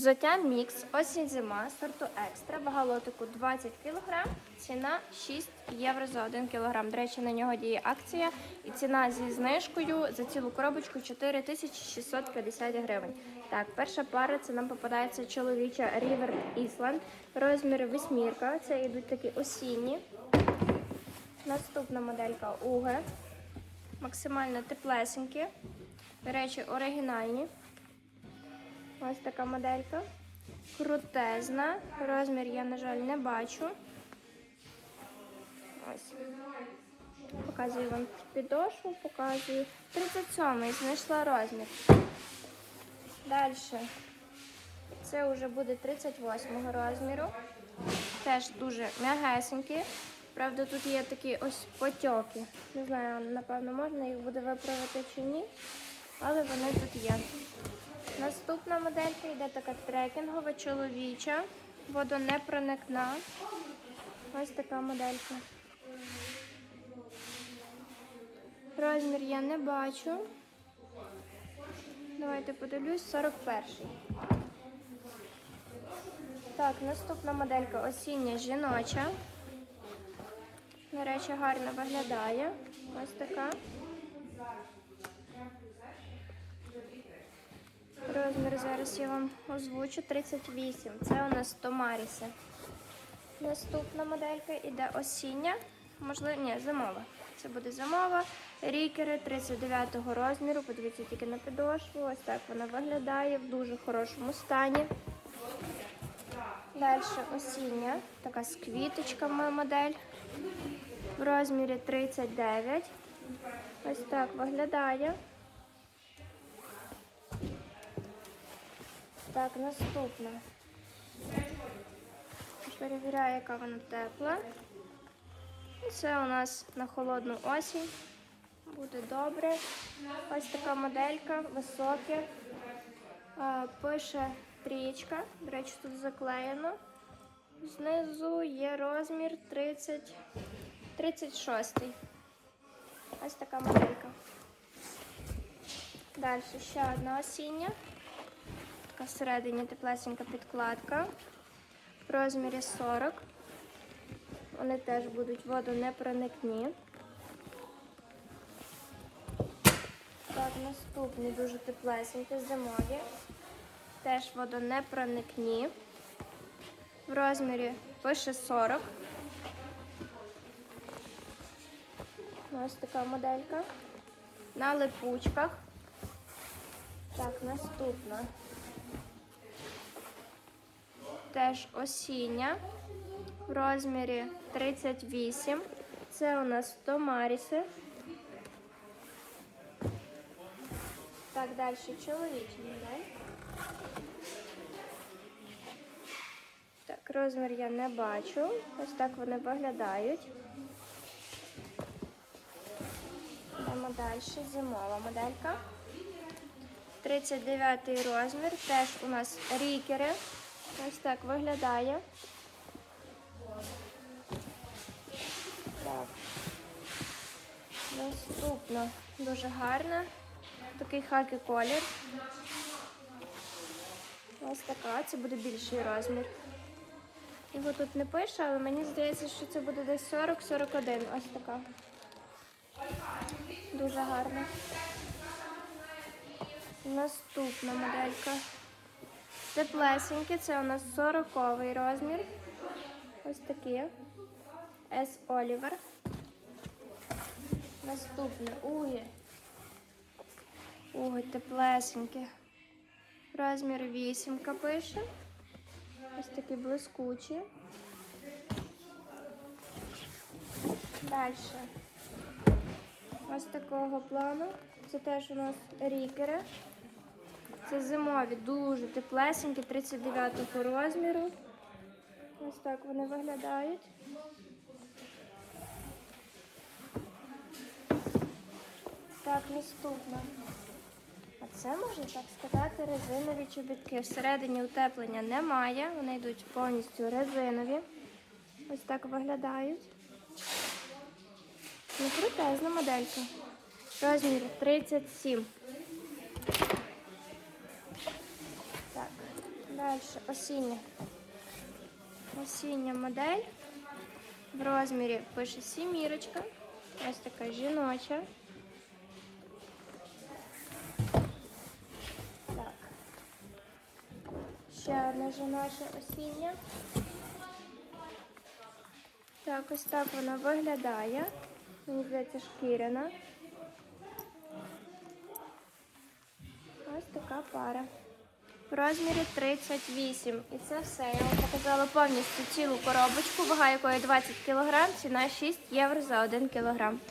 Взуття мікс, осінь зима, сорту екстра, вага лотику 20 кг, ціна 6 євро за 1 кг. До речі, на нього діє акція і ціна зі знижкою за цілу коробочку 4650 гривень. Так, перша пара це нам попадається чоловіча River Island, розмір восьмірка, це йдуть такі осінні. Наступна моделька Уге, максимально теплесенькі, до речі, оригінальні. Ось така моделька. Крутезна. Розмір я, на жаль, не бачу. Ось. Показую вам підошву, показую. 37-й, знайшла розмір. Далі. Це вже буде 38-го розміру. Теж дуже м'ягесенькі. Правда, тут є такі ось потьоки. Не знаю, напевно, можна їх буде виправити чи ні, але вони тут є. Наступна моделька йде така трекінгова, чоловіча, водонепроникна. Ось така моделька. Розмір я не бачу. Давайте подивлюсь, 41-й. Так, наступна моделька осіння жіноча. До речі, гарно виглядає. Ось така. Розмір зараз я вам озвучу 38. Це у нас Томаріси. Наступна моделька іде осіння. Можливо, ні, зимова. Це буде зимова. Рікери 39-го розміру. Подивіться тільки на підошву. Ось так вона виглядає в дуже хорошому стані. Далі осіння. Така з квіточками модель. В розмірі 39. Ось так виглядає. Так, наступна. Перевіряю, яка вона тепла. І Це у нас на холодну осінь. Буде добре. Ось така моделька, високе. Пише трієчка. До речі, тут заклеєно. Знизу є розмір 30, 36. Ось така моделька. Далі ще одна осіння. Така всередині теплесенька підкладка в розмірі 40. Вони теж будуть водонепроникні. Так, наступні дуже теплесенькі, зимові. Теж водонепроникні. В розмірі пише 40. Ось така моделька. На липучках. Так, наступна. Теж осіння в розмірі 38. Це у нас Томаріси. Так, далі модель. Так, розмір я не бачу. Ось так вони виглядають. Йдемо далі. Зимова моделька. 39 розмір. Теж у нас рікери. Ось так виглядає. Так. Наступно дуже гарна. Такий хакі колір. Ось така, це буде більший розмір. Його тут не пише, але мені здається, що це буде десь 40-41. Ось така. Дуже гарна. Наступна моделька. Теплесенькі, це у нас 40 розмір. Ось такі. С. Олівер. Наступне угі. Угі теплесенькі. Розмір 8 пише. Ось такі блискучі. Далі. Ось такого плану. Це теж у нас рікери. Це зимові, дуже теплесенькі, 39-го розміру. Ось так вони виглядають. Так, наступна. А це можна так сказати резинові чобітки. Всередині утеплення немає. Вони йдуть повністю резинові. Ось так виглядають. Ну, крутезна моделька. Розмір 37. Так, Далі осіння. Осіння модель. В розмірі пише сімірочка. Ось така жіноча. Так. Ще одна жіноча осіння. Так, ось так вона виглядає. Мені здається, шкіряна. Ось така пара. В розмірі 38. І це все. Я вам показала повністю цілу коробочку, вага якої 20 кг, ціна 6 євро за 1 кг.